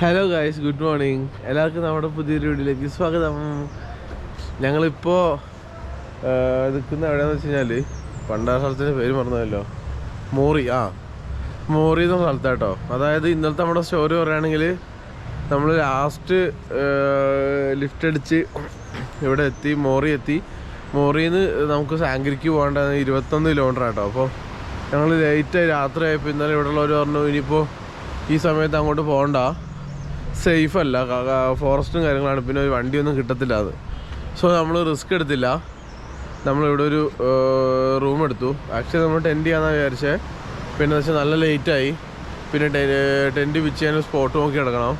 Hello guys good morning എല്ലാവർക്കും നമ്മുടെ പുതിയൊരു വീഡിയോയിലേക്ക് സ്വാഗതം. ഞങ്ങളിപ്പോൾ നിൽക്കുന്ന എവിടെയാന്ന് വെച്ച് കഴിഞ്ഞാൽ പണ്ടാ സ്ഥലത്തിന്റെ പേര് മറന്നതല്ലോ മോറി ആ. മോറി എന്ന സ്ഥലത്താട്ടോ. അതായത് ഇന്നലത്തെ നമ്മുടെ സ്റ്റോറി പറയുകയാണെങ്കിൽ നമ്മൾ ലാസ്റ്റ് ലിഫ്റ്റ് അടിച്ച് ഇവിടെ എത്തി മോറി എത്തി. മോറിയിൽ നിന്ന് നമുക്ക് സാങ്കരിക്ക് പോകേണ്ട ഇരുപത്തൊന്ന് കിലോമീറ്റർ ആട്ടോ. അപ്പോൾ ഞങ്ങൾ ലേറ്റായി രാത്രി ആയപ്പോൾ ഇന്നലെ ഇവിടെ ഉള്ളവർ പറഞ്ഞു ഇനിയിപ്പോൾ ഈ സമയത്ത് അങ്ങോട്ട് പോകണ്ട. സേഫ് അല്ല ഫോറസ്റ്റും കാര്യങ്ങളാണ്. പിന്നെ ഒരു വണ്ടിയൊന്നും കിട്ടത്തില്ല അത്. സോ നമ്മൾ റിസ്ക് എടുത്തില്ല. നമ്മളിവിടെ ഒരു റൂം എടുത്തു. ആക്ച്വലി നമ്മൾ ടെന്റ് ചെയ്യാമെന്നാണ് വിചാരിച്ചത് പിന്നെ വെച്ചാൽ നല്ല ലേറ്റായി പിന്നെ ടെന്റ് വിച്ച് ചെയ്യാൻ സ്പോട്ട് നോക്കി കിടക്കണം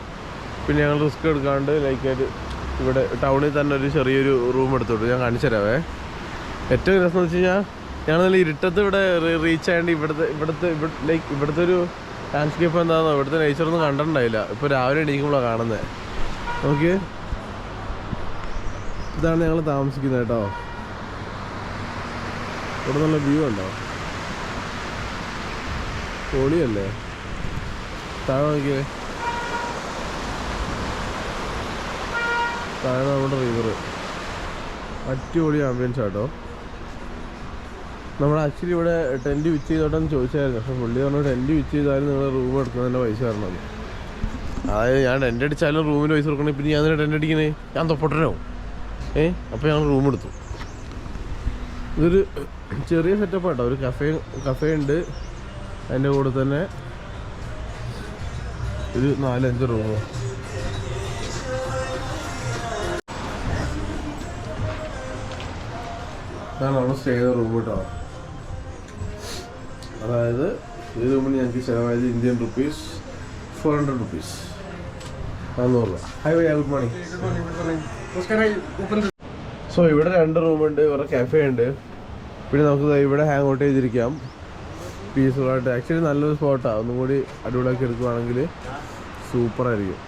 പിന്നെ ഞങ്ങൾ റിസ്ക് എടുക്കാണ്ട് ലൈക്ക് ഇവിടെ ടൗണിൽ തന്നെ ഒരു ചെറിയൊരു റൂം എടുത്തോട്ടു. ഞാൻ കാണിച്ചു തരാവേ ഏറ്റവും രസം എന്ന് വെച്ച് കഴിഞ്ഞാൽ ഞങ്ങൾ നല്ല ഇരുട്ടത്ത് ഇവിടെ റീച്ച് ആയതുകൊണ്ട് ഇവിടുത്തെ ഇവിടുത്തെ ലൈക്ക് ഇവിടുത്തെ ഒരു ലാൻഡ്സ്കേപ്പ് എന്താണെന്നോ ഇവിടുത്തെ നേച്ചർ ഒന്നും കണ്ടിട്ടുണ്ടായില്ല. ഇപ്പോൾ രാവിലെ എണീക്കുമ്പോഴാണ് കാണുന്നത് ഓക്കെ ഇതാണ് ഞങ്ങൾ താമസിക്കുന്നത് കേട്ടോ. ഇവിടെ നല്ല വ്യൂ ഉണ്ടോ? പൊളിയല്ലേ? താഴെ നോക്കിയേ. താഴെ നമ്മുടെ റിവർ അടിപൊളി ആംബിയൻസ് ആട്ടോ നമ്മൾ ആക്ച്വലി ഇവിടെ ടെന്റ് വിച്ച് ചെയ്തോട്ടെന്ന് ചോദിച്ചായിരുന്നു. പക്ഷെ പുള്ളി പറഞ്ഞു ടെന്റ് വിച്ച് ചെയ്താലും നിങ്ങൾ റൂം എടുക്കുന്നതിന്റെ പൈസ തരണം അതായത് ഞാൻ ടെന്റ് അടിച്ചാലും റൂമിന് പൈസ കൊടുക്കണം. പിന്നെ ഞാൻ തന്നെ ടെന്റ് അടിക്കണേ ഞാൻ തൊപ്പട്ടനോ ഏ? അപ്പോൾ ഞങ്ങൾ റൂം എടുത്തു. ഇതൊരു ചെറിയ സെറ്റപ്പ് ആട്ടോ. ഒരു കഫേ കഫേ ഉണ്ട്. അതിന്റെ കൂടെ തന്നെ ഒരു നാലഞ്ച് റൂമ് ഞാൻ നമ്മൾ സ്റ്റേ ചെയ്ത റൂം കേട്ടോ അതായത് ഈ മണി ഞങ്ങൾക്ക് ചിലവായത് Indian rupees four hundred rupees നാന്നൂറ് രൂപ. Hi why good morning so ഇവിടെ രണ്ട് റൂമുണ്ട് ഇവിടെ കാഫേ ഉണ്ട്. പിന്നെ നമുക്ക് ഇവിടെ ഹാങ് ഔട്ട് ചെയ്തിരിക്കാം. പീസ്ഫുൾ ആയിട്ട്. ആക്ച്വലി നല്ലൊരു സ്പോട്ടാണ് ഒന്നും കൂടി അടിപൊളിയാക്കി എടുക്കുവാണെങ്കിൽ സൂപ്പർ ആയിരിക്കും.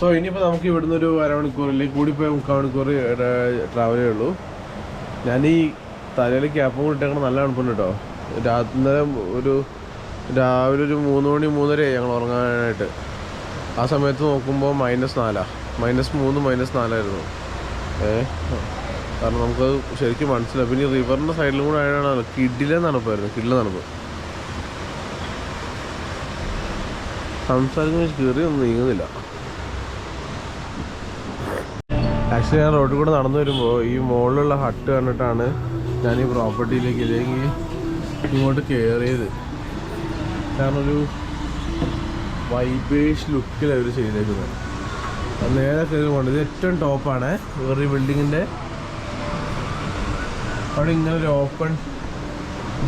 സോ ഇനിയിപ്പോൾ നമുക്ക് ഇവിടുന്ന് ഒരു അരമണിക്കൂർ അല്ലെങ്കിൽ കൂടിപ്പോയി മുക്കാൽ മണിക്കൂർ ട്രാവലേ ഉള്ളൂ ഞാൻ ഈ തലയിൽ ക്യാപ്പ് ഇട്ടേക്കണം നല്ല തണുപ്പുണ്ട് കേട്ടോ രാത്രി ഒരു രാവിലെ ഒരു മൂന്ന് മണി മൂന്നരയായി ഞങ്ങൾ ഉറങ്ങാനായിട്ട്. ആ സമയത്ത് നോക്കുമ്പോൾ മൈനസ് നാലാ. മൈനസ് മൂന്ന് മൈനസ് നാലായിരുന്നു. ഏ? കാരണം നമുക്ക് ശരിക്കും മനസ്സിലായി. പിന്നെ റിവറിന്റെ സൈഡിലും കൂടെ ആയതാണ് കിഡിലെ തണുപ്പായിരുന്നു കിഡിലെ തണുപ്പ്. സംസാരിക്കുന്ന കയറി ഒന്നും നീങ്ങുന്നില്ല. ആക്ച്വലി ഞാൻ റോഡിൽ കൂടെ നടന്നു വരുമ്പോൾ ഈ മുകളിലുള്ള ഹട്ട് കണ്ടിട്ടാണ് ഞാൻ ഈ പ്രോപ്പർട്ടിയിലേക്ക് ഇല്ലെങ്കിൽ ഇങ്ങോട്ട് കയറിയത് കാരണം ഒരു വൈബേഷ് ലുക്കിൽ അവർ ചെയ്തേക്കുന്നത് നേരെ കയറി ഇത് ഏറ്റവും ടോപ്പാണ് വേറെ ബിൽഡിങ്ങിന്റെ അവിടെ ഇങ്ങനെ ഒരു ഓപ്പൺ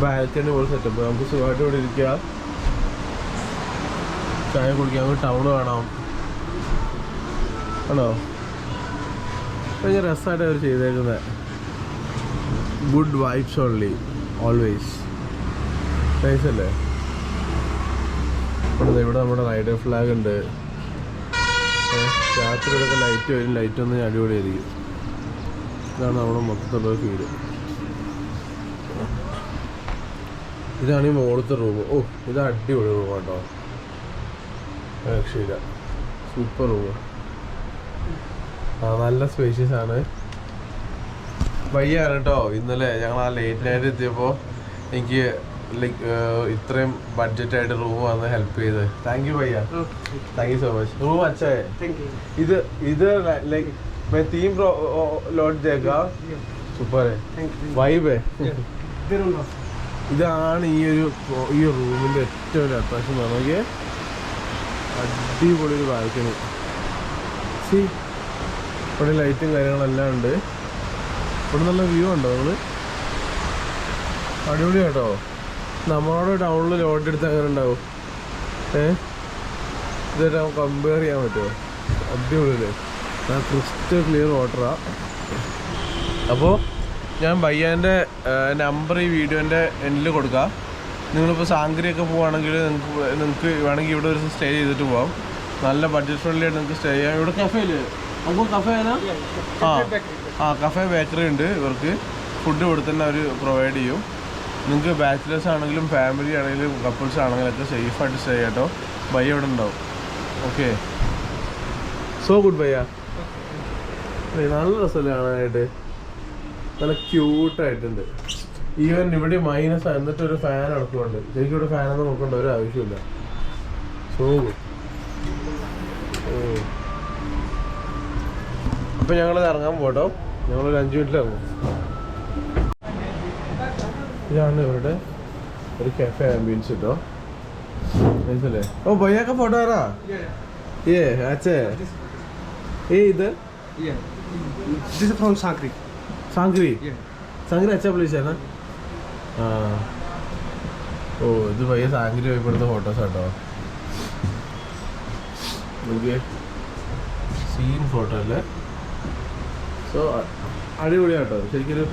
ബാൽക്കണി പോലെ സെറ്റപ്പ് നമുക്ക് സുഖമായിട്ട് ഇവിടെ ഇരിക്കുക ചായ കുടിക്കാം. നമുക്ക് ടൗൺ കാണാം ആണോ? ഭയങ്കര രസമായിട്ട് അവർ ചെയ്തേക്കുന്നത് good vibes only always nice അല്ലേ? ഇവിടെ ഇവിടെ നമ്മുടെ റൈഡർ ഫ്ലാഗ് ഉണ്ട്. രാത്രി ഇവിടെയൊക്കെ ലൈറ്റ് വരും ലൈറ്റ് ഒന്ന് അടിപൊളിയായിരിക്കും. ഇതാണ് നമ്മുടെ മൊത്തത്തിലുള്ള ഫീൽ ഇതാണ് ഈ മുകളിലത്തെ റൂം ഓ ഇത് അടിപൊളി റൂമാണ് കേട്ടോ രക്ഷയില്ല സൂപ്പർ റൂം ആ നല്ല സ്പേഷ്യസ് ആണ് വയ്യാണ് കേട്ടോ ഇന്നലെ ഞങ്ങൾ ആ ലേറ്റ് നൈറ്റ് എത്തിയപ്പോൾ എനിക്ക് ലൈക്ക് ഇത്രയും ബഡ്ജറ്റ് ആയിട്ട് റൂം വന്ന് ഹെൽപ്പ് ചെയ്ത് thank U ഭയ്യ thank you so much room അച്ഛേ ഇത് ഇത് ലൈക്ക് मैं तीन लौट देगा സൂപ്പർ വൈബ് ഇതാണ് ഈ ഒരു ഈ റൂമിന്റെ ഏറ്റവും ഒരു അട്രാക്ഷൻ നോക്കിയേ അടിപൊളി ഒരു ബാൽക്കണി സി ഇവിടെ ലൈറ്റും കാര്യങ്ങളെല്ലാം ഉണ്ട്. ഇവിടെ നല്ല വ്യൂ ഉണ്ടോ നമ്മൾ അടിപൊളി കേട്ടോ നമ്മളോട് ടൗണിൽ ലോഡ് എടുത്ത് അങ്ങനെ ഉണ്ടാവും? ഏ? ഇതായിട്ട് കമ്പയർ ചെയ്യാൻ പറ്റുമോ? അടിപൊളിയല്ലേ? ക്രിസ്റ്റൽ ക്ലിയർ വാട്ടറാ അപ്പോൾ ഞാൻ ബയ്യാന്റെ നമ്പർ ഈ വീഡിയോന്റെ എൻഡിൽ കൊടുക്കാം. നിങ്ങളിപ്പോൾ സാങ്കരിയൊക്കെ പോവുകയാണെങ്കിൽ നിങ്ങൾക്ക് നിങ്ങൾക്ക് വേണമെങ്കിൽ ഇവിടെ ഒരു സ്റ്റേ ചെയ്തിട്ട് പോവാം. നല്ല ബഡ്ജറ്റ് ഫ്രണ്ട്ലി ആയിട്ട് നിങ്ങൾക്ക് സ്റ്റേ ചെയ്യാം. ഇവിടെ കഫേ ഇല്ലേ? നമുക്ക് കഫേ ആ ആ കഫേ ബേക്കറി ഉണ്ട്. ഇവർക്ക് ഫുഡ് ഇവിടെ തന്നെ അവർ പ്രൊവൈഡ് ചെയ്യും. നിങ്ങൾക്ക് ബാച്ചിലേഴ്സ് ആണെങ്കിലും ഫാമിലി ആണെങ്കിലും കപ്പിൾസ് ആണെങ്കിലും ഒക്കെ സേഫായിട്ട് സ്റ്റേ കേട്ടോ ബൈ ഇവിടെ ഉണ്ടാവും. ഓക്കെ സോ ഗുഡ് ബൈ ഏയ് നല്ല രസമല്ലേ കാണാനായിട്ട്. നല്ല ക്യൂട്ടായിട്ടുണ്ട് ഈവൻ ഇവിടെ മൈനസ് എന്നിട്ട് ഒരു ഫാൻ അടക്കുന്നുണ്ട് ശരിക്കും ഇവിടെ ഫാനൊന്നും നോക്കേണ്ട ഒരു ആവശ്യമില്ല സോ ഗുഡ് അപ്പൊ ഞങ്ങൾ ഇറങ്ങാൻ പോട്ടോ. ഞങ്ങളൊരു അഞ്ച് മിനിറ്റിൽ ഇറങ്ങും. ഇതാണ് ഇവരുടെ ഒരു കഫേ ആംബിയൻസ് കേട്ടോ Nice ഓ ഭയ്യാക്ക ഫോട്ടോ വരാ ഏ അച്ഛേ. ഏ ഇത്? Yeah. This is പ്ലീസ് ആണ് അച്ഛാ ആ. ഓ ഇത് പയ്യ സാങ്ക്രി പോയപ്പെടുന്ന ഫോട്ടോസ് കേട്ടോ സീൻ ഫോട്ടോ അല്ലേ? സോ അടിപൊളിയാട്ടോ. ശരിക്കൊരു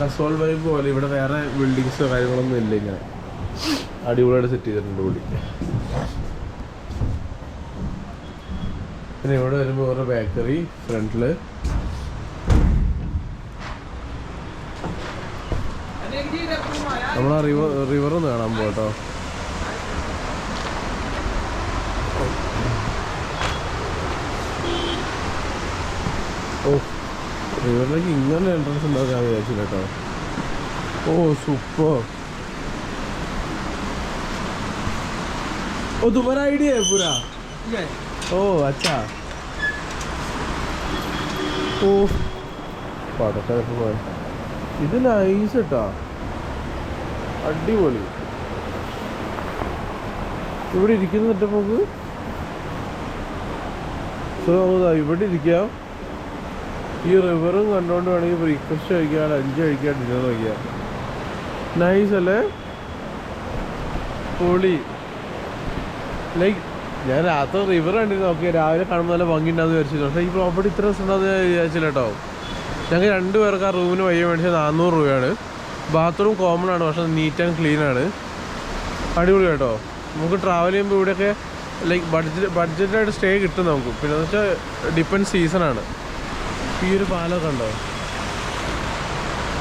കസോൾ വൈബ് പോലെ ഇവിടെ വേറെ ബിൽഡിങ്സോ കാര്യങ്ങളൊന്നും ഇല്ല ഇങ്ങനെ. അടിപൊളിയായിട്ട് സെറ്റ് ചെയ്തിട്ടുണ്ട് പുള്ളി. പിന്നെ ഇവിടെ വരുമ്പോൾ ഓരോ ബേക്കറി ഫ്രണ്ടിൽ നമ്മൾ റിവർ ഒന്ന് കാണാൻ പോട്ടോ ഓ റിവറിലേക്ക് ഇങ്ങനെ എൻട്രൻസ് ഉണ്ടാക്കാൻ വിചാരിച്ചില്ല കേട്ടോ ഓ സൂപ്പർ ओ तुम्हारा आइडिया है पूरा Yes. ഓ അച്ഛാ ഓ പടക്കളൊക്കെ പോയ ഇത് നൈസ് കേട്ടാ അടിപൊളി ഇവിടെ ഇരിക്കുന്ന സെറ്റപ്പ് നോക്ക് സോ നമുക്ക് ദാ ഇവിടെ ഇരിക്കാം ഈ റിവറും കണ്ടുകൊണ്ട് വേണമെങ്കിൽ ബ്രേക്ക്ഫാസ്റ്റ് കഴിക്കാൻ ലഞ്ച് കഴിക്കാൻ ഡിന്നർ കഴിക്കാം നൈസ് അല്ലേ? പൊളി. ലൈക്ക് ഞാൻ രാത്രി റിവർ കണ്ടിരുന്നു. നോക്കി രാവിലെ കാണുമ്പോൾ നല്ല ഭംഗി ഉണ്ടാകുന്ന വിചാരിച്ചില്ല പക്ഷേ ഈ പ്രോപ്പർട്ടി ഇത്ര ഞാൻ വിചാരിച്ചില്ല കേട്ടോ. ഞങ്ങൾക്ക് രണ്ട് പേർക്ക് ആ റൂമിന് വയ്യ മേടിച്ചത് നാനൂറ് രൂപയാണ്. ബാത്റൂം കോമൺ ആണ് പക്ഷെ നീറ്റ് ആൻഡ് ക്ലീൻ ആണ്. അടിപൊളി കേട്ടോ. നമുക്ക് ട്രാവൽ ചെയ്യുമ്പോൾ ഇവിടെയൊക്കെ ലൈക്ക് ബഡ്ജറ്റ് ബഡ്ജറ്റായിട്ട് സ്റ്റേ കിട്ടും നമുക്ക്. പിന്നെ എന്ന് വെച്ചാൽ ഡിപ്പെൻഡ് സീസണാണ് ഈ ഒരു പാലമൊക്കെ ഉണ്ടോ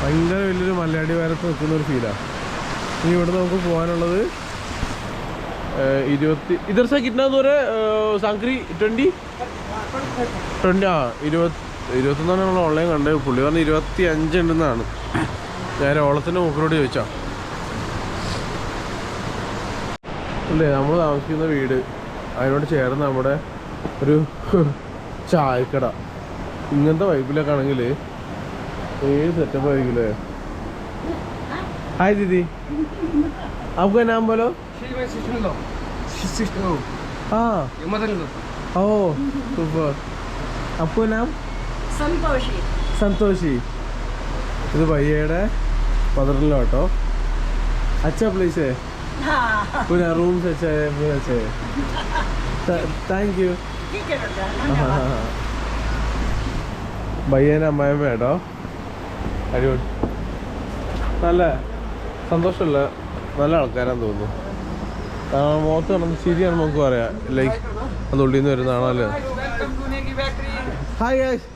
ഭയങ്കര വലിയൊരു മലയാടി വാരത്ത് നിൽക്കുന്ന ഒരു ഫീലാണ് ഇനി ഇവിടെ നമുക്ക് പോകാനുള്ളത് ഇരുപത്തി ഇതർ സാ കിട്ടുന്ന ദൂരെ സാങ്ക്രി ട്വന്റി ട്വന്റി ആ ഇരുപത്തി ഇരുപത്തൊന്നാണ് നമ്മൾ ഓൺലൈൻ കണ്ടത്. പുള്ളി പറഞ്ഞ ഇരുപത്തി അഞ്ച് ഉണ്ടെന്നാണ്. ഞാൻ ഓളത്തിന്റെ മൂക്കരോട് ചോദിച്ചാ അല്ലേ നമ്മൾ താമസിക്കുന്ന വീട് അതിനോട് ചേർന്ന് നമ്മുടെ ഒരു ചായക്കട. ഇങ്ങനത്തെ വൈബിലൊക്കെ ആണെങ്കിൽ ഏത് സെറ്റപ്പ് ആയിരിക്കില്ലേ ഹായ് ദീദി आपका नाम बोलो She's my sister-in-law. She's sister-in-law. हाँ Your mother-in-law. ओ सुपर आपको नाम സന്തോഷി സന്തോഷി ഇത് ഭയ്യയുടെ പതിനെല്ലോ കേട്ടോ അച്ഛാ പ്ലീസ് പിന്നെ റൂംസ് അച്ഛാ അച്ഛേ താങ്ക് യു ഭയ്യനെ അമ്മായിമ്മ കേട്ടോ. അടിപൊളി. നല്ല സന്തോഷമുള്ള നല്ല ആൾക്കാരാന്ന് തോന്നുന്നു. കാരണം മുഖത്ത് കാണുന്ന ശരിയാണ് നമുക്ക് പറയാം. ലൈക്ക് അത് ഉള്ളിൽ നിന്ന് വരുന്നതാണല്ലോ ഹായ് to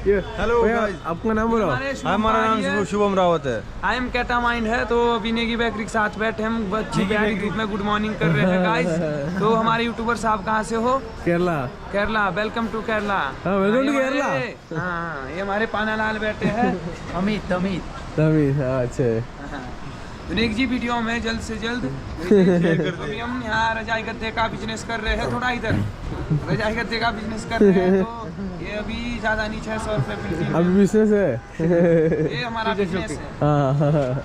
Guys. आपका नाम बोलो। हमारा नाम शुभम रावत है। आई एम कैटामाइंड है तो अभी नेगी बेकरी के साथ बैठे हम अच्छी प्यारी धूप में गुड मॉर्निंग कर रहे हैं गाइस तो हमारे यूट्यूबर साहब कहाँ से हो? Kerala. Kerala welcome to Kerala. हाँ, welcome to ये केरला। हमारे- हाँ ये हमारे पानालाल बैठे हैं। अमित अमित। तमीज हाँ अच्छे। विनेक जी वीडियो में जल्द से जल्द। अभी हम यहाँ रजाई गद्दे का बिज़नेस कर रहे हैं थोड़ा इधर। रजाई गद्दे का बिज़नेस कर रहे हैं तो ये अभी ज्यादा नहीं छह सौ रुपये अभी बिजनेस है ये हमारा बिजनेस है हाँ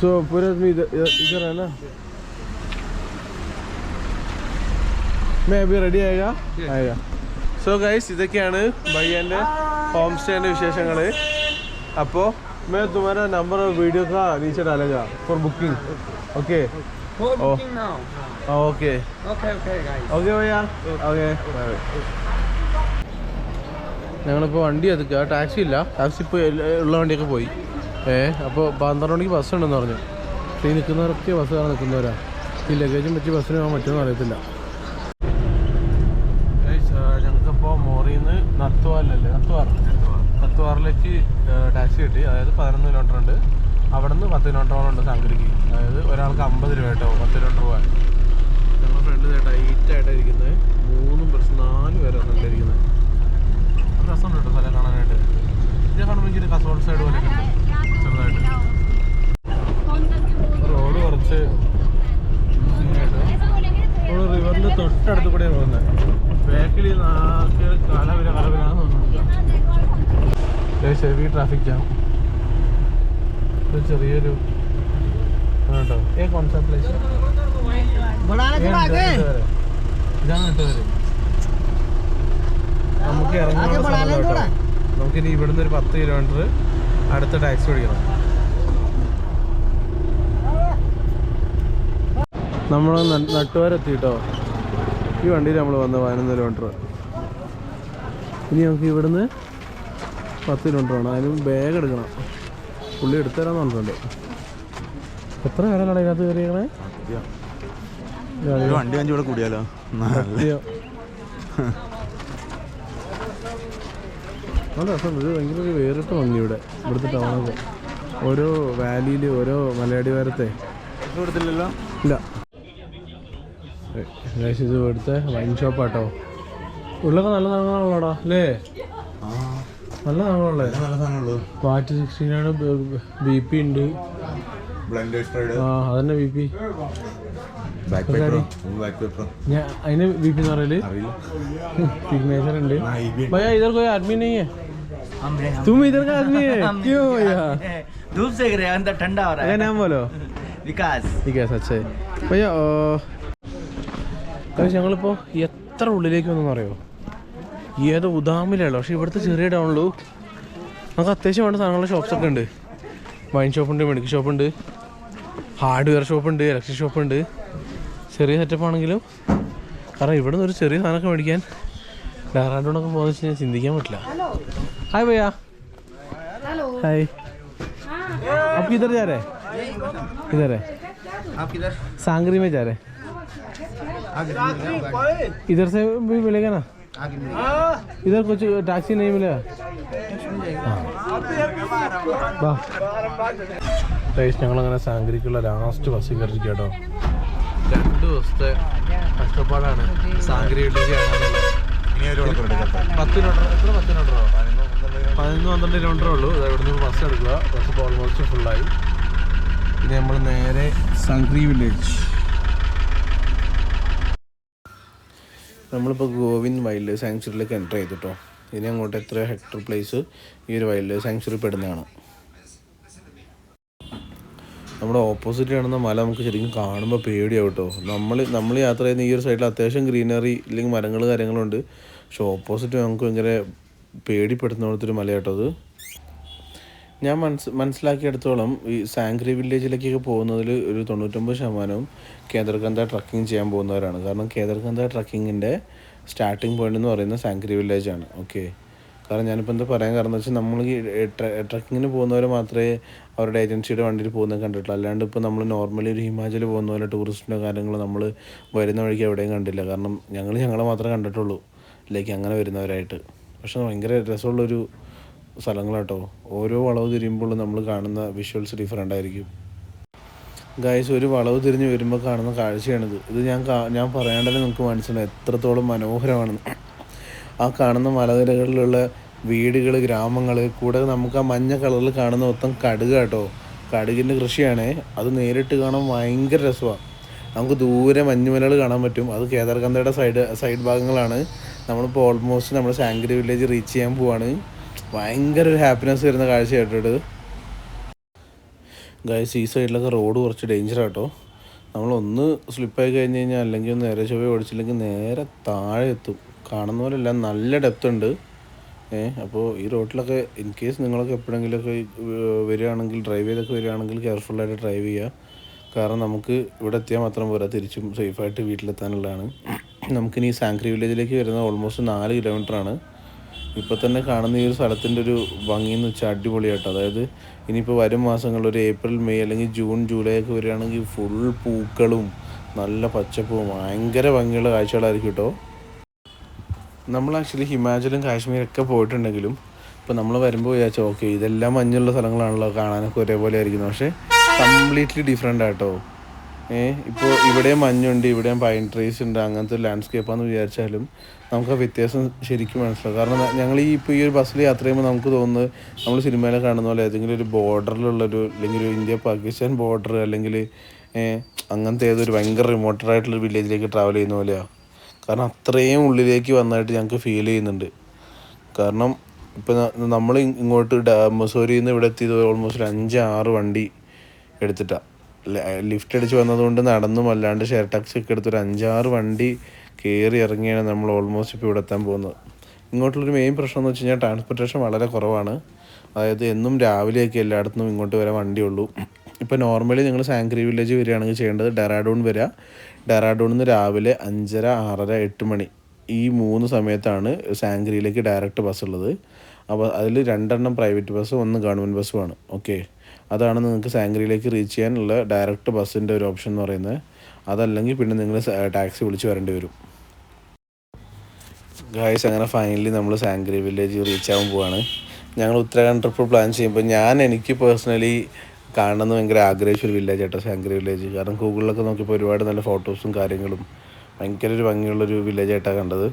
सो पूरे में इधर है ना मैं अभी रेडी आएगा आया റെഡി ആയേക്കാ ആയേക്കാ സോ ഗൈസ് ഇതൊക്കെയാണ് ഭയ്യന്റെ ഹോം സ്റ്റേന്റെ വിശേഷങ്ങൾ അപ്പോൾ मैं तुम्हारा नंबर और वीडियो का नीचे डालेगा for booking okay for booking now okay okay okay भैया ओके बाय ഞങ്ങളിപ്പോൾ വണ്ടി എത്തിക്കുക ടാക്സി ഇല്ല. ടാക്സി ഇപ്പോൾ ഉള്ള വണ്ടിയൊക്കെ പോയി. ഏ അപ്പോൾ പന്ത്രണ്ട് മണിക്ക് ബസ് ഉണ്ടെന്ന് പറഞ്ഞു. ഈ നിൽക്കുന്നവരൊക്കെ ബസ് കാണാൻ നിൽക്കുന്നവരാ ഈ ലഗേജും വെച്ച് ബസ്സിന് പോകാൻ പറ്റുമെന്ന് അറിയത്തില്ല. ഞങ്ങൾക്കിപ്പോൾ മോറിയിൽ നിന്ന് നത്തുവാറിലല്ലേ നത്തുവാർ നത്തുവാറിലേക്ക് ടാക്സി കിട്ടി. അതായത് പതിനൊന്ന് കിലോമീറ്റർ ഉണ്ട്. അവിടെ നിന്ന് പത്ത് കിലോമീറ്ററോളം ഉണ്ട് സാങ്കരിക്ക് അതായത് ഒരാൾക്ക് അമ്പത് രൂപ കേട്ടോ പത്ത് കിലോമീറ്റർ പോകാൻ ഞങ്ങളുടെ ഫ്രണ്ട് ചേട്ടാ ഈറ്റായിട്ടാണ് ഇരിക്കുന്നത് മൂന്നും ബസ് നാല് പേരാണ് ഇരിക്കുന്നത് രസമുണ്ട് കേട്ടോ സ്ഥലം കാണാനായിട്ട്. ഇത് കാണുമ്പോൾ എനിക്ക് കസോൾ സൈഡ് പോലെ ചെറുതായിട്ട്. റോഡ് കുറച്ച് റോഡ് റിവറിന്റെ തൊട്ടടുത്ത് കൂടെ പോകുന്നത് ബാക്കിൽ കലവില കലവിലാന്ന് ഹെവി ട്രാഫിക് ജാം ഒരു ചെറിയൊരു കേട്ടോ. ഏ കോൺസെപ്റ്റ് പ്ലേസ് ഇതാണ് ഇട്ടവര് നമുക്ക് ഇറങ്ങാനുള്ള നമുക്കിനി ഇവിടുന്ന് ഒരു പത്ത് കിലോമീറ്റർ അടുത്ത ടാക്സി പിടിക്കണം നമ്മൾ നട്ടുവാരെത്തി കേട്ടോ ഈ വണ്ടിയിൽ നമ്മൾ വന്ന പതിനൊന്ന് കിലോമീറ്റർ ഇനി നമുക്ക് ഇവിടുന്ന് പത്ത് കിലോമീറ്റർ വേണം അതിന് ബാഗ് എടുക്കണം. പുള്ളി എടുത്തു തരാന്ന് പറഞ്ഞിട്ടുണ്ട്. എത്ര നേരമാണ് അതിനകത്ത് കയറിയണേ വണ്ടി വണ്ടി അഞ്ചു കൂടെ കൂടിയാലോ. നല്ല രസമുണ്ട്. ഇത് ഭയങ്കര ഒരു വേറിട്ട ഭംഗി ഇവിടെ ഇവിടുത്തെ ടൗണൊക്കെ ഓരോ വാലിയിൽ ഓരോ മലയാടിവാരത്തെ. കൊടുത്തില്ലല്ലോ? ഇല്ല. ഇത് ഇവിടുത്തെ വൈൻ ഷോപ്പാട്ടോ ഉള്ളൊക്കെ നല്ല സാധനങ്ങളാണല്ലോടാ അല്ലേ? നല്ല സാധനങ്ങളല്ലേ? നല്ല സാധനമുള്ളൂ വാറ്റ് സിക്സ്റ്റീനാണ് ബി പി ഉണ്ട്. ആ അതന്നെ ബി പി. അതിന് ബി പി എന്ന് പറയല് അറിയില്ല सिग्नेचर अंडे हाँ, ये भी- भैया इधर कोई आदमी नहीं है हम रे हम तुम इधर का आदमी है क्यों भैया धूप सेक रहे हैं अंदर ठंडा हो रहा क्या है नाम बोलो विकास ठीक है സച്ചേ ഭയ്യ ഞങ്ങളിപ്പോൾ എത്ര ഉള്ളിലേക്ക് വന്നെന്ന് അറിയോ ഏതോ ഉദാമിലുള്ള പക്ഷേ ഇവിടുത്തെ ചെറിയ ടൗണിലു നമുക്ക് അത്യാവശ്യം വേണ്ട സാധനങ്ങളുടെ ഷോപ്സ് ഒക്കെ ഉണ്ട് വൈൻ ഷോപ്പുണ്ട് മെഡിക്കൽ ഷോപ്പുണ്ട് ഹാർഡ്വെയർ ഷോപ്പുണ്ട് ഇലക്ട്രിക് ഷോപ്പുണ്ട് ചെറിയ സെറ്റപ്പ് ആണെങ്കിലും കാരണം ഇവിടെ നിന്ന് ഒരു ചെറിയ സാധനമൊക്കെ മേടിക്കാൻ ഡെറാഡൂണൊക്കെ പോകുന്ന വെച്ച് കഴിഞ്ഞാൽ ചിന്തിക്കാൻ പറ്റില്ല ഹായ് ഭയ്യ ഹായ് आप किधर जा रहे हैं किधर है आप किधर सांगरी में जा रहे हैं इधर से भी मिलेगा ना इधर कुछ टैक्सी नहीं मिलेगा ഞങ്ങളങ്ങനെ സാങ്കരിക്കുള്ള ലാസ്റ്റ് ബസ്സിൽ കയറിയിരിക്കുക കേട്ടോ രണ്ട് ദിവസത്തെ കഷ്ടപ്പാടാണ്. കൊടുക്കണ്ട പത്ത് കിലോമീറ്റർ എത്ര പത്ത് കിലോമീറ്ററോ പതിനൊന്ന് പന്ത്രണ്ട് കിലോമീറ്റർ. ഉള്ളൂ. ഇവിടെ നിന്ന് ബസ് എടുക്കുക. ബസ് ഇപ്പോൾ ഓൾമോസ്റ്റ് ഫുള്ളായി ഇനി നമ്മൾ നേരെ സംഗ്രി വില്ലേജ് നമ്മളിപ്പോൾ ഗോവിന്ദ് വൈൽഡ് ലൈഫ് സാങ്ച്വറിയിലേക്ക് എന്റർ ചെയ്തിട്ടോ ഇനി അങ്ങോട്ട് എത്ര ഹെക്ടർ പ്ലേസ് ഈ ഒരു വൈൽഡ് ലൈഫ് സാങ്ച്വറി പെടുന്നതാണ്. നമ്മുടെ ഓപ്പോസിറ്റ് കാണുന്ന മല നമുക്ക് ശരിക്കും കാണുമ്പോൾ പേടിയാവും കേട്ടോ നമ്മൾ നമ്മൾ യാത്ര ചെയ്യുന്ന ഈ ഒരു സൈഡിൽ അത്യാവശ്യം ഗ്രീനറി ഇല്ലെങ്കിൽ മരങ്ങൾ കാര്യങ്ങളുണ്ട്. പക്ഷെ ഓപ്പോസിറ്റ് നമുക്ക് ഭയങ്കര പേടിപ്പെടുത്തുന്ന പോലത്തൊരു മല കേട്ടോ അത്. ഞാൻ മനസ് മനസ്സിലാക്കിയെടുത്തോളം ഈ സാങ്ക്രി വില്ലേജിലേക്കൊക്കെ പോകുന്നതിൽ ഒരു തൊണ്ണൂറ്റൊമ്പത് ശതമാനവും കേന്ദ്രകന്ധ ട്രക്കിംഗ് ചെയ്യാൻ പോകുന്നവരാണ്. കാരണം കേന്ദ്രകന്ധ ട്രക്കിങ്ങിന്റെ സ്റ്റാർട്ടിംഗ് പോയിന്റ് എന്ന് പറയുന്നത് സാങ്ക്രി വില്ലേജാണ്. ഓക്കെ കാരണം ഞാനിപ്പോൾ എന്താ പറയാൻ കാരണം എന്ന് വെച്ചാൽ നമ്മൾ ഈ ട്രക്കിങ്ങിന് പോകുന്നവർ മാത്രമേ അവരുടെ ഏജൻസിയുടെ വണ്ടിയിൽ പോകുന്നത് കണ്ടിട്ടില്ല. അല്ലാണ്ട് ഇപ്പോൾ നമ്മൾ നോർമലി ഒരു ഹിമാചൽ പോകുന്ന പോലെ ടൂറിസ്റ്റിന്റെ കാര്യങ്ങൾ നമ്മൾ വരുന്ന വഴിക്ക് എവിടെയും കണ്ടില്ല. കാരണം ഞങ്ങൾ ഞങ്ങളെ മാത്രമേ കണ്ടിട്ടുള്ളൂ. ലൈക്ക് അങ്ങനെ വരുന്നവരായിട്ട്. പക്ഷെ ഭയങ്കര രസമുള്ളൊരു സ്ഥലങ്ങളാട്ടോ. ഓരോ വളവ് തിരിയുമ്പോഴും നമ്മൾ കാണുന്ന വിഷ്വൽസ് ഡിഫറെന്റ് ആയിരിക്കും. ഗായ്സ് ഒരു വളവ് തിരിഞ്ഞ് വരുമ്പോൾ കാണുന്ന കാഴ്ചയാണിത്. ഇത് ഞാൻ ഞാൻ പറയാണ്ടല്ലേ നിങ്ങൾക്ക് മനസ്സിലാവും എത്രത്തോളം മനോഹരമാണെന്ന് ആ കാണുന്ന മലനിരകളിലുള്ള വീടുകൾ ഗ്രാമങ്ങൾ കൂടെ നമുക്ക് ആ മഞ്ഞ കളറിൽ കാണുന്ന മൊത്തം കടുക് കേട്ടോ കടുകിന്റെ കൃഷിയാണേ. അത് നേരിട്ട് കാണാൻ ഭയങ്കര രസമാണ് നമുക്ക് ദൂരെ മഞ്ഞുമലകൾ കാണാൻ പറ്റും. അത് കേദാർകന്ദയുടെ സൈഡ് സൈഡ് ഭാഗങ്ങളാണ്. നമ്മളിപ്പോൾ ഓൾമോസ്റ്റ് നമ്മുടെ സാങ്കരി വില്ലേജ് റീച്ച് ചെയ്യാൻ പോവാണ്. ഭയങ്കര ഒരു ഹാപ്പിനെസ് വരുന്ന കാഴ്ച കേട്ടത് ഗൈസ് ഈ സൈഡിലൊക്കെ റോഡ് കുറച്ച് ഡേഞ്ചർ ആട്ടോ. നമ്മളൊന്ന് സ്ലിപ്പായി കഴിഞ്ഞ് കഴിഞ്ഞാൽ അല്ലെങ്കിൽ ഒന്ന് നേരെ ചൊവ്വ ഓടിച്ചില്ലെങ്കിൽ നേരെ താഴെ എത്തും. കാണുന്ന പോലെയല്ല നല്ല ഡെപ്ത് ഉണ്ട്. അപ്പോൾ ഈ റോഡിലൊക്കെ ഇൻ കേസ് നിങ്ങളൊക്കെ എപ്പോഴെങ്കിലുമൊക്കെ വരികയാണെങ്കിൽ ഡ്രൈവ് ചെയ്തൊക്കെ വരികയാണെങ്കിൽ കെയർഫുള്ളായിട്ട് ഡ്രൈവ് ചെയ്യുക. കാരണം നമുക്ക് ഇവിടെ എത്തിയാൽ മാത്രം പോരാ തിരിച്ചും സേഫായിട്ട് വീട്ടിലെത്താനുള്ളതാണ്. നമുക്കിനി സാങ്ക്രി വില്ലേജിലേക്ക് വരുന്ന ഓൾമോസ്റ്റ് നാല് കിലോമീറ്റർ ആണ്. ഇപ്പോൾ തന്നെ കാണുന്ന ഈ ഒരു സ്ഥലത്തിന്റെ ഒരു ഭംഗി എന്ന് വെച്ചാൽ അടിപൊളിയാട്ടോ. അതായത് ഇനിയിപ്പോൾ വരും മാസങ്ങളിൽ ഒരു ഏപ്രിൽ മെയ് അല്ലെങ്കിൽ ജൂൺ ജൂലൈ ഒക്കെ വരികയാണെങ്കിൽ ഫുൾ പൂക്കളും നല്ല പച്ചപ്പും ഭയങ്കര ഭംഗിയുള്ള കാഴ്ചകളായിരിക്കും കേട്ടോ നമ്മൾ ആക്ച്വലി ഹിമാചലും കാശ്മീരൊക്കെ പോയിട്ടുണ്ടെങ്കിലും ഇപ്പോൾ നമ്മൾ വരുമ്പോൾ വിചാരിച്ചു ഓക്കെ ഇതെല്ലാം മഞ്ഞുള്ള സ്ഥലങ്ങളാണല്ലോ കാണാനൊക്കെ ഒരേപോലെ ആയിരിക്കുന്നത് പക്ഷേ കംപ്ലീറ്റ്ലി ഡിഫറെന്റ് ആട്ടോ. ഏഹ് ഇപ്പോൾ ഇവിടെയും മഞ്ഞുണ്ട് ഇവിടെയും പൈൻ ട്രീസ് ഉണ്ട് അങ്ങനത്തെ ഒരു ലാൻഡ്സ്കേപ്പാന്ന് വിചാരിച്ചാലും നമുക്ക് ആ വ്യത്യാസം ശരിക്കും മനസ്സിലാവും. കാരണം ഞങ്ങൾ ഈ ഇപ്പോൾ ഈ ഒരു ബസ്സിൽ യാത്ര ചെയ്യുമ്പോൾ നമുക്ക് തോന്നുന്നത് നമ്മൾ സിനിമയിലെ കാണുന്ന പോലെ ഏതെങ്കിലും ഒരു ബോർഡറിലുള്ളൊരു അല്ലെങ്കിൽ ഒരു ഇന്ത്യ പാകിസ്ഥാൻ ബോർഡർ അല്ലെങ്കിൽ അങ്ങനത്തെ ഏതൊരു ഭയങ്കര റിമോട്ടഡ് ആയിട്ടുള്ള വില്ലേജിലേക്ക് ട്രാവൽ ചെയ്യുന്ന പോലെയാണ് കാരണം അത്രയും ഉള്ളിലേക്ക് വന്നതായിട്ട് ഞങ്ങൾക്ക് ഫീൽ ചെയ്യുന്നുണ്ട്. കാരണം ഇപ്പം നമ്മൾ ഇങ്ങോട്ട് മസൂരിയിൽ നിന്ന് ഇവിടെ എത്തിയത് ഓൾമോസ്റ്റ് അഞ്ച് ആറ് വണ്ടി എടുത്തിട്ടാണ് ലിഫ്റ്റ് അടിച്ച് വന്നതുകൊണ്ട് നടന്നും അല്ലാണ്ട് ഷെയർ ടാക്സി ഒക്കെ എടുത്തൊരു അഞ്ചാറ് വണ്ടി കയറി ഇറങ്ങിയാണ് നമ്മൾ ഓൾമോസ്റ്റ് ഇപ്പോൾ ഇവിടെ എത്താൻ പോകുന്നത്. ഇങ്ങോട്ടുള്ളൊരു മെയിൻ പ്രശ്നം എന്ന് വെച്ച് കഴിഞ്ഞാൽ ട്രാൻസ്പോർട്ടേഷൻ വളരെ കുറവാണ്. അതായത് എന്നും രാവിലെയൊക്കെ എല്ലായിടത്തും ഇങ്ങോട്ട് വരാൻ വണ്ടിയുള്ളൂ. ഇപ്പോൾ നോർമലി നിങ്ങൾ സാങ്ക്രി വില്ലേജ് വരികയാണെങ്കിൽ ചെയ്യേണ്ടത് ഡെറാഡൂൺ വരിക. ഡെറാഡൂണിൽ നിന്ന് രാവിലെ അഞ്ചര ആറര എട്ട് മണി ഈ മൂന്ന് സമയത്താണ് സാങ്ക്രിയിലേക്ക് ഡയറക്റ്റ് ബസ് ഉള്ളത് അപ്പോൾ അതിൽ രണ്ടെണ്ണം പ്രൈവറ്റ് ബസ്സും ഒന്ന് ഗവൺമെന്റ് ബസ്സുമാണ്. ഓക്കെ. അതാണ് നിങ്ങൾക്ക് സാങ്ക്രിയിലേക്ക് റീച്ച് ചെയ്യാനുള്ള ഡയറക്റ്റ് ബസ്സിന്റെ ഒരു ഓപ്ഷൻ എന്ന് പറയുന്നത്. അതല്ലെങ്കിൽ പിന്നെ നിങ്ങൾ ടാക്സി വിളിച്ച് വരേണ്ടി വരും. ഗായ്സ് അങ്ങനെ ഫൈനലി നമ്മൾ സാങ്ക്രി വില്ലേജ് റീച്ച് ആകാൻ പോവാണ്. ഞങ്ങൾ ഉത്തരാഖണ്ഡ് ട്രിപ്പ് പ്ലാൻ ചെയ്യുമ്പോൾ ഞാൻ എനിക്ക് പേഴ്സണലി കാണണമെന്ന് ഭയങ്കര ആഗ്രഹിച്ച ഒരു വില്ലേജ് ആയിട്ട് സാങ്ക്രി വില്ലേജ് കാരണം ഗൂഗിളിലൊക്കെ നോക്കിയപ്പോൾ ഒരുപാട് നല്ല ഫോട്ടോസും കാര്യങ്ങളും ഭയങ്കര ഒരു ഭംഗിയുള്ളൊരു വില്ലേജ് ആയിട്ടാണ് കണ്ടത്.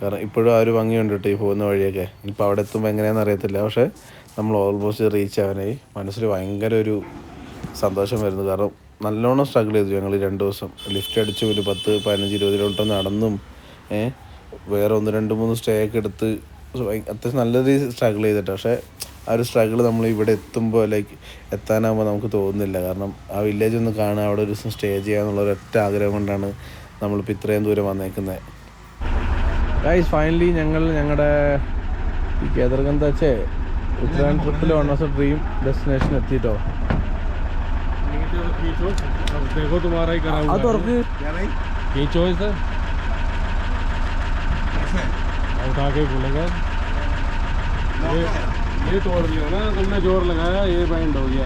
കാരണം ഇപ്പോഴും ആ ഒരു ഭംഗിയുണ്ട് കേട്ടോ ഈ പോകുന്ന വഴിയൊക്കെ. ഇപ്പോൾ അവിടെ എത്തുമ്പോൾ എങ്ങനെയാണെന്ന് അറിയത്തില്ല. പക്ഷേ നമ്മൾ ഓൾമോസ്റ്റ് റീച്ച് ആവാനായി. മനസ്സിൽ ഭയങ്കര ഒരു സന്തോഷം വരുന്നു. കാരണം നല്ലോണം സ്ട്രഗിൾ ചെയ്തു ഞങ്ങൾ രണ്ട് ദിവസം. ലിഫ്റ്റ് അടിച്ച് ഒരു പത്ത് പതിനഞ്ച് ഇരുപത് കിലോമീറ്റർ നടന്നും വേറെ ഒന്ന് രണ്ട് മൂന്ന് സ്റ്റേ ഒക്കെ എടുത്ത് അത്യാവശ്യം നല്ല രീതിയിൽ സ്ട്രഗിൾ ചെയ്തിട്ട്. പക്ഷേ ആ ഒരു സ്ട്രഗിൾ നമ്മൾ ഇവിടെ എത്തുമ്പോൾ ലൈക്ക് എത്താനാകുമ്പോൾ നമുക്ക് തോന്നുന്നില്ല കാരണം ആ വില്ലേജ് ഒന്ന് കാണാൻ അവിടെ ഒരു ദിവസം സ്റ്റേ ചെയ്യാന്നുള്ള ഒരു ഒറ്റ ആഗ്രഹം കൊണ്ടാണ് നമ്മളിപ്പോൾ ഇത്രയും ദൂരം വന്നേക്കുന്നത് ഗൈസ് ഫൈനലി ഞങ്ങൾ ഞങ്ങളുടെ ഈ കേദർഗന്ധ വെച്ചേ ഉത്തരാഖണ്ഡ് ട്രിപ്പിൽ വൺ ഓഫ് ഡ്രീം ഡെസ്റ്റിനേഷൻ എത്തിയിട്ടോ अब देखो तुम्हारा ही करा हुआ അത് തുറക്ക് है खींचो इसे उठा के बोलेगा ये ये तोड़ दिया ना तुमने जोर लगाया ये बैंड हो गया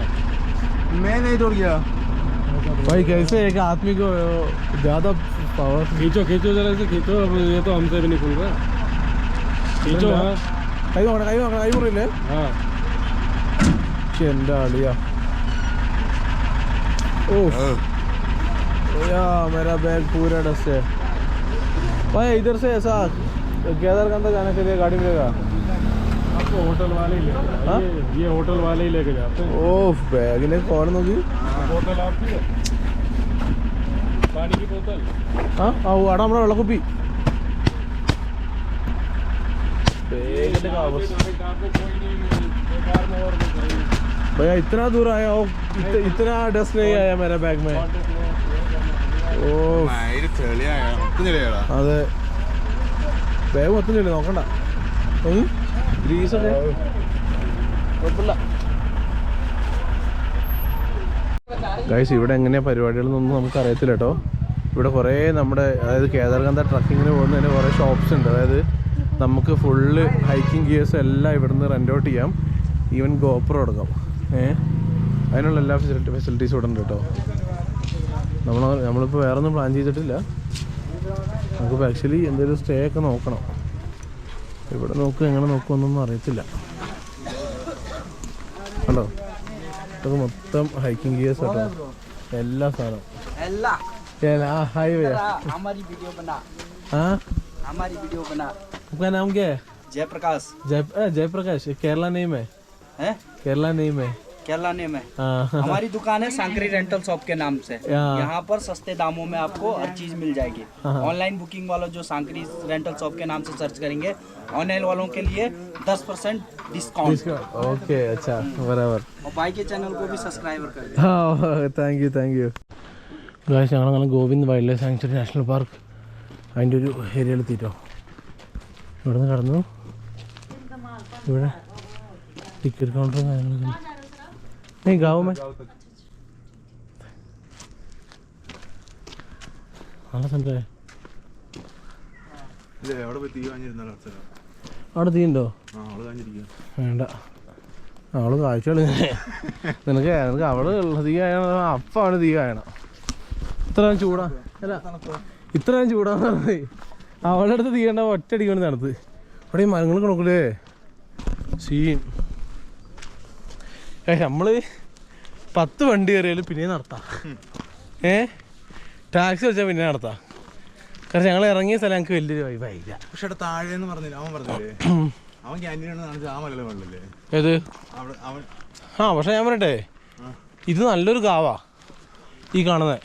मैं नहीं तोड़ गया भाई कैसे एक आदमी को ज़्यादा पावर खींचो खींचो जरा से खींचो अब ये तो हमसे भी नहीं खुल रहा खींचो हाँ കൈ നോക്കണം കൈ നോക്കണം കൈ മുറിയില്ലേ हाँ പക്ഷെ എൻ്റെ അളിയ ओ या मेरा बैग पूरा डस्ट है भाई इधर से ऐसा केदारकंदा जाने के लिए गाड़ी मिलेगा आपको होटल वाले ही लेके हाँ? जाते हैं। ये ये होटल वाले ही लेके जाते हैं ഓ ബാഗിലെ കോല നോക്കി बोतल आपकी है पानी की बोतल ആ ആ അവിടെ നമ്മുടെ വെള്ളക്കുപ്പി ബാഗിന്റെ കവർ आपको कोई नहीं बेकार में और नहीं चाहिए। भैया इतना दूर आया हो इत, इतना डस्ट नहीं आया मेरे बैग में ഓ അതെ ബാഗ് മൊത്തം ചെല്ലി നോക്കണ്ട ഗ്രീസൊക്കെ കുഴപ്പമില്ല. ഗൈസ് ഇവിടെ എങ്ങനെയാണ് പരിപാടികളെന്നൊന്നും നമുക്ക് അറിയത്തില്ല കേട്ടോ. ഇവിടെ കുറേ നമ്മുടെ അതായത് കേദാർഗന്ധ ട്രക്കിങ്ങിന് പോകുന്നതിന് കുറേ ഷോപ്സ് ഉണ്ട്. അതായത് നമുക്ക് ഫുള്ള് ഹൈക്കിംഗ് ഗിയേഴ്സ് എല്ലാം ഇവിടുന്ന് റെന്റ് ഔട്ട് ചെയ്യാം. ഈവൻ ഗോപ്രോ എടുക്കാം. ഏഹ് അതിനുള്ള എല്ലാ ഫെസിലിറ്റി ഫെസിലിറ്റീസും ഇവിടെ ഉണ്ട് കേട്ടോ. നമ്മൾ നമ്മളിപ്പോൾ വേറെ ഒന്നും പ്ലാൻ ചെയ്തിട്ടില്ല. നമുക്കിപ്പോൾ ആക്ച്വലി എന്തെങ്കിലും സ്റ്റേ ഒക്കെ നോക്കണം. ഇവിടെ നോക്കും എങ്ങനെ നോക്കുമെന്നൊന്നും അറിയത്തില്ല കണ്ടോ ഇതൊക്കെ മൊത്തം ഹൈക്കിംഗ് ഗിയേഴ്സ് കേട്ടോ എല്ലാ സാധനവും अल्लाह ഏ, ആ ഹായ് ഭയ്യ हमारी वीडियो बना हाँ हमारी वीडियो बना आपका नाम क्या है जयप्रकाश जय ए, जयप्रकाश ये केरला नेम है है केरला नेम है केरला नेम है हाँ हमारी दुकान है सांकरी रेंटल शॉप के नाम से हाँ। यहाँ पर सस्ते दामों में आपको हर चीज मिल जाएगी हाँ। ऑनलाइन बुकिंग वालों जो सांकरी रेंटल शॉप के नाम से सर्च करेंगे ऑनलाइन वालों के लिए 10 परसेंट डिस्काउंट ओके अच्छा बराबर और भाई के चैनल को भी सब्सक्राइबर कर दे ആ thank you thank you guys ഞങ്ങളങ്ങനെ Govind wildlife sanctuary national park അതിൻ്റെ ഒരു ഏരിയയിൽ എത്തിയിട്ടോ ഇവിടെ നിന്ന് കടന്നു ഇവിടെ ടിക്കറ്റ് കൗണ്ടറും കാര്യങ്ങളൊക്കെ ഉണ്ട്. नहीं गाँव में നല്ല സ്ഥലത്തേ അവിടെ പോയി തീ വാങ്ങിയിരുന്നല്ലോ അവിടെ തീയുണ്ടോ ആ അവള് കാഞ്ഞിരിക്കുക വേണ്ട അവള് കാഴ്ചകൾ നിനക്ക് നിനക്ക് അവള് ഉള്ള തീ കായണം അപ്പാണ് തീ കായണം ഇത്ര ചൂടാ അല്ല ഇത്രയും ചൂടാന്ന് പറഞ്ഞത് അവളുടെ അടുത്ത് തീ കണ്ട ഒറ്റയടിക്കൊണ്ട് തണുത്ത് അവിടെ ഈ മരങ്ങളൊക്കെ നോക്കൂലേ സീൻ നമ്മൾ പത്ത് വണ്ടി കയറിയാലും പിന്നെ നടത്താം. ഏ ടാക്സി വെച്ചാൽ പിന്നെ നടത്താം. കാരണം ഞങ്ങൾ ഇറങ്ങിയ സ്ഥലം ഞങ്ങൾക്ക് വലിയൊരു വൈബായില്ല പക്ഷെ അവിടെ താഴെ എന്ന് പറഞ്ഞില്ല? അവൻ പറഞ്ഞില്ലേ? അവൻ ക്യാന്റീനാണ് കാണിച്ചത് ആ മലയാളം വെള്ളല്ലേ ഏത്? അവൻ ആ പക്ഷെ ഞാൻ പറയട്ടെ? ഇത് നല്ലൊരു കാവാ ഈ കാണുന്നത്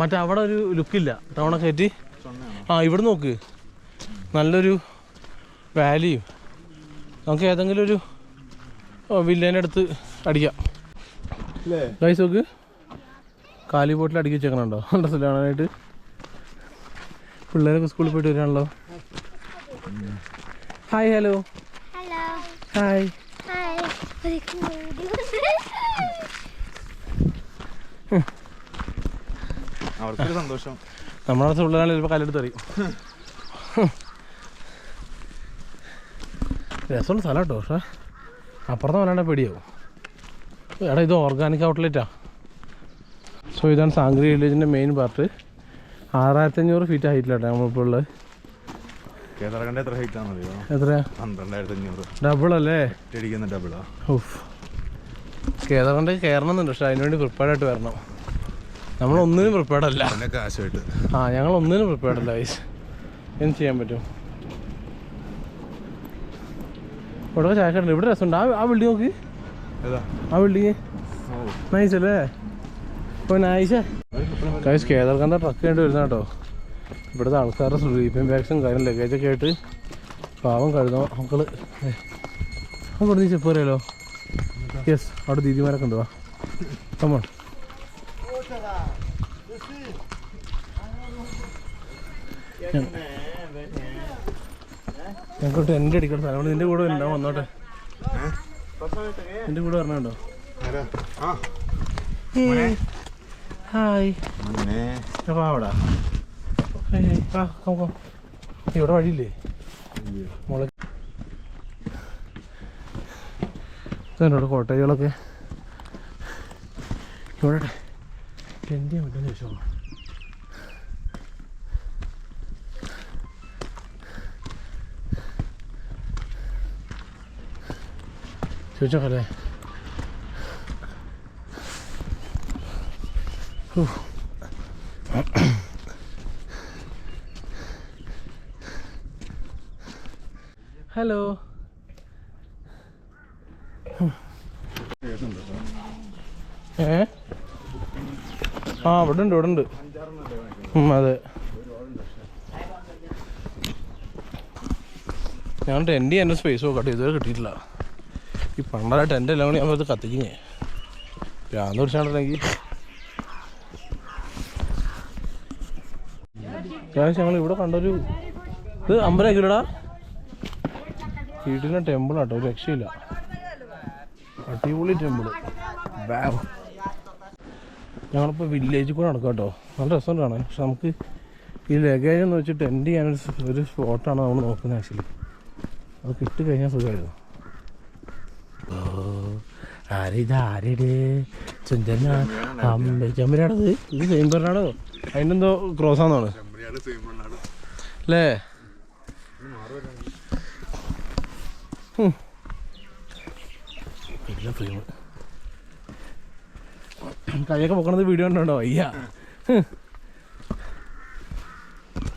മറ്റേ അവിടെ ഒരു ലുക്കില്ല ടൗണൊക്കെ കയറ്റി ആ ഇവിടെ നോക്ക്. നല്ലൊരു വാലിയും നമുക്ക് ഏതെങ്കിലും ഒരു വില്ലേന്റെ അടുത്ത് അടിക്കാം. ഗൈസ് നോക്ക്. കാലി ബോട്ടിൽ അടിക്കി വെച്ചേക്കണുണ്ടോ? ഡ്രസ്സിൽ കാണാനായിട്ട് പിള്ളേരൊക്കെ സ്കൂളിൽ പോയിട്ട് വരാണല്ലോ ഹായ് ഹലോ. ഹായ്. അവർക്കൊരു സന്തോഷം. നമ്മുടെ അടുത്ത് പിള്ളേരാണ് ചിലപ്പോൾ കല്ലെടുത്ത് അറിയും രസമുള്ള സ്ഥലം കേട്ടോ പക്ഷേ. അപ്പുറത്ത് വല്ലാണ്ട് പേടിയാവും. എടാ ഇത് ഓർഗാനിക് ഔട്ട്ലെറ്റാ സോ ഇതാണ് സാങ്കരി വില്ലേജിന്റെ മെയിൻ പാർട്ട് ആറായിരത്തി അഞ്ഞൂറ് ഫീറ്റ് ഹൈറ്റിലാട്ടെ നമ്മളിപ്പോൾ ഉള്ളത്. കേസറക്കണ്ട എത്ര ഹൈറ്റ് എത്രയാ? പന്ത്രണ്ടായിരത്തി അഞ്ഞൂറ് ഡബിൾ അല്ലേ ഡബിളാ കയറണമെന്നുണ്ട് പക്ഷെ അതിനുവേണ്ടി പ്രിപ്പയർഡായിട്ട് വരണം. നമ്മൾ ഒന്നിനും പ്രിപ്പയർഡ് അല്ല. പിന്നെ ആ ഞങ്ങൾ ഒന്നിനും പ്രിപ്പയർഡ് അല്ല വൈസ് എന്ത് ചെയ്യാൻ പറ്റും? ഇവിടെ ചായക്കട ഇവിടെ രസമുണ്ട്. ആ ആ ബിൽഡിംഗ് നോക്ക്. ആ ബിൽഡിങ് ഓ നൈസ് അല്ലേ അപ്പോൾ നൈസ് കൈസ് കേദർകാന്ത ട്രക്ക് ആയിട്ട് വരുന്ന കേട്ടോ ഇവിടുത്തെ ആൾക്കാരുടെ സ്ലീപ്പിംഗ് ബാഗ്സും കാര്യം ലഗേജൊക്കെ ആയിട്ട് പാവം കഴുതോ മക്കൾ അവിടെ നീ ചെപ്പ് അറിയാലോ യെസ് അവിടെ ദീദിമാരൊക്കെ ഉണ്ട്. വാ. കമ്മൺ ഞങ്ങൾക്ക് ടെന്റ് അടിക്കണം. സ്ഥലം നിന്റെ കൂടെ ഉണ്ടാവും വന്നോട്ടെ. നിന്റെ കൂടെ വരണുണ്ടോ? ആ. ഹായ്. അവിടെ. കം ഇവിടെ വഴിയില്ലേ? മോളെ. ഇതുണ്ട് കോട്ടേജുകളൊക്കെ ഇവിടെ എന്റെ ചെയ്യാൻ പറ്റുമെന്ന് ചോദിച്ചോക്കല്ലേ ഹലോ ഏ ആ ഇവിടെ ഉണ്ട് ഇവിടെ ഉണ്ട് അതെ. ഞാൻ ടെന്റ് എന്റെ സ്പേസ് നോക്കട്ടെ ഇതുവരെ കിട്ടിയിട്ടില്ല. ഈ പണ്ടാ ടെന്റ് എല്ലാം കൂടി അത് കത്തിക്കുന്നേ. ഭ്രാന്ത് പിടിച്ചാണെങ്കിൽ ഞങ്ങൾ ഇവിടെ കണ്ടൊരു ഇത് അമ്പലം കിലോടാ വീട്ടിലെ ടെമ്പിൾ ആട്ടോ ഒരു രക്ഷയില്ല. അടിപൊളി ടെമ്പിൾ ഞങ്ങളിപ്പോൾ വില്ലേജിൽ കൂടെ നടക്കാം കേട്ടോ നല്ല രസമുണ്ട് കാണാൻ പക്ഷെ നമുക്ക് ഈ ലഗേജ് എന്ന് വെച്ച് ടെന്റ് ചെയ്യാനൊരു ഒരു സ്പോട്ടാണ് നമ്മൾ നോക്കുന്നത് ആക്ച്വലി അത് കിട്ടിക്കഴിഞ്ഞാൽ സുഖമായിരുന്നു. ഓ ആരിത് എന്തോ ക്രോസ് ആണെന്നാണ് അല്ലേ കൈയൊക്കെ പൊക്കണത് വീഡിയോ ഉണ്ടോ അയ്യ.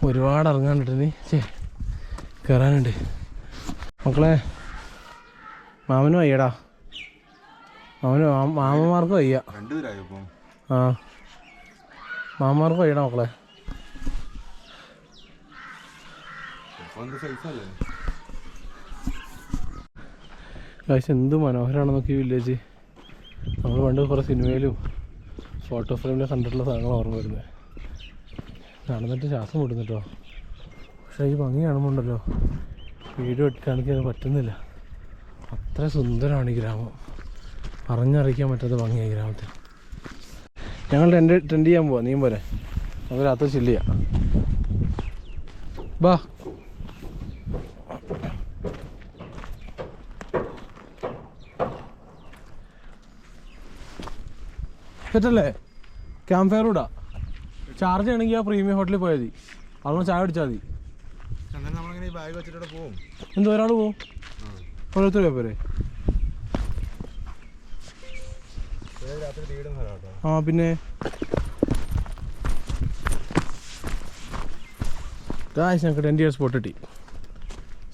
ഒരുപാട് ഇറങ്ങാണ്ടിട്ട് നീ ചേ കയറാനുണ്ട് മക്കളെ മാമനും വയ്യടാ. മാമനും മാമന്മാർക്കും വയ്യ. രണ്ടുപേരായപ്പോ ആ. മാമന്മാർക്കും വയ്യടാ മക്കളെ. കാശ് എന്ത് മനോഹരമാണ് ഈ വില്ലേജ് നമ്മൾ പണ്ട് കുറേ സിനിമയിലും ഫോട്ടോ ഫ്രെയിമിലും കണ്ടിട്ടുള്ള സാധനങ്ങൾ ഓർമ്മ വരുന്നത് നടന്നിട്ട് ശ്വാസം വിടുന്നുട്ടോ പക്ഷേ ഈ ഭംഗി കാണുമ്പോണ്ടല്ലോ വീഡിയോ എടുക്കാണെങ്കിൽ അത് പറ്റുന്നില്ല. അത്ര സുന്ദരമാണ് ഈ ഗ്രാമം. പറഞ്ഞറിയിക്കാൻ പറ്റാത്ത ഭംഗിയായി ഗ്രാമത്തിൽ. ഞങ്ങൾ ടെന്റ് ടെന്റ് ചെയ്യാൻ പോവാം. നീ പോരെ. നമുക്ക് രാത്രി ചില്ല് ചെയ്യാം. ബാ. സെറ്റല്ലേ ക്യാമ്പ് ഫയർ ഇടാ ചാർജ് ചെയ്യണമെങ്കിൽ ആ പ്രീമിയം ഹോട്ടലിൽ പോയാൽ മതി. അവിടെ ചായ അടിച്ചാൽ മതി. ഈ എന്തോ ഒരാൾ പോവും. ഓരോരുത്തർ പോരെ ആ പിന്നെ ഗായ്സ് ഞങ്ങൾക്ക് ടെന്റ് ഇയേഴ്സ് സ്പോട്ട് കിട്ടി.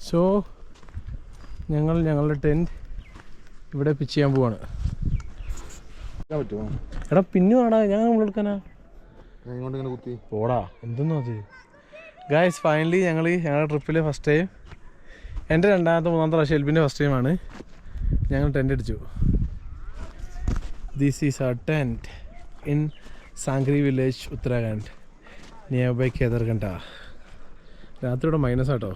സോ ഞങ്ങൾ ഞങ്ങളുടെ ടെന്റ് ഇവിടെ പിച്ച് ചെയ്യാൻ പോവാണ്. എടാ പിന്നെ വേടാ ഞാൻ നമ്മളെടുക്കാനാ പോടാ എന്തെന്നാ അത്? ഗായ്സ് ഫൈനലി ഞങ്ങൾ ഞങ്ങളുടെ ട്രിപ്പിൽ ഫസ്റ്റ് ടൈം എന്റെ രണ്ടാമത്തെ മൂന്നാമത്തെ പ്രാവശ്യം എൽബിന്റെ ഫസ്റ്റ് ടൈമാണ് ഞങ്ങൾ ടെന്റ് അടിച്ചു. This is a tent in Sankri village Uttarakhand near by Kedarkantha രാത്രിയുടെ മൈനസ് ആട്ടോ.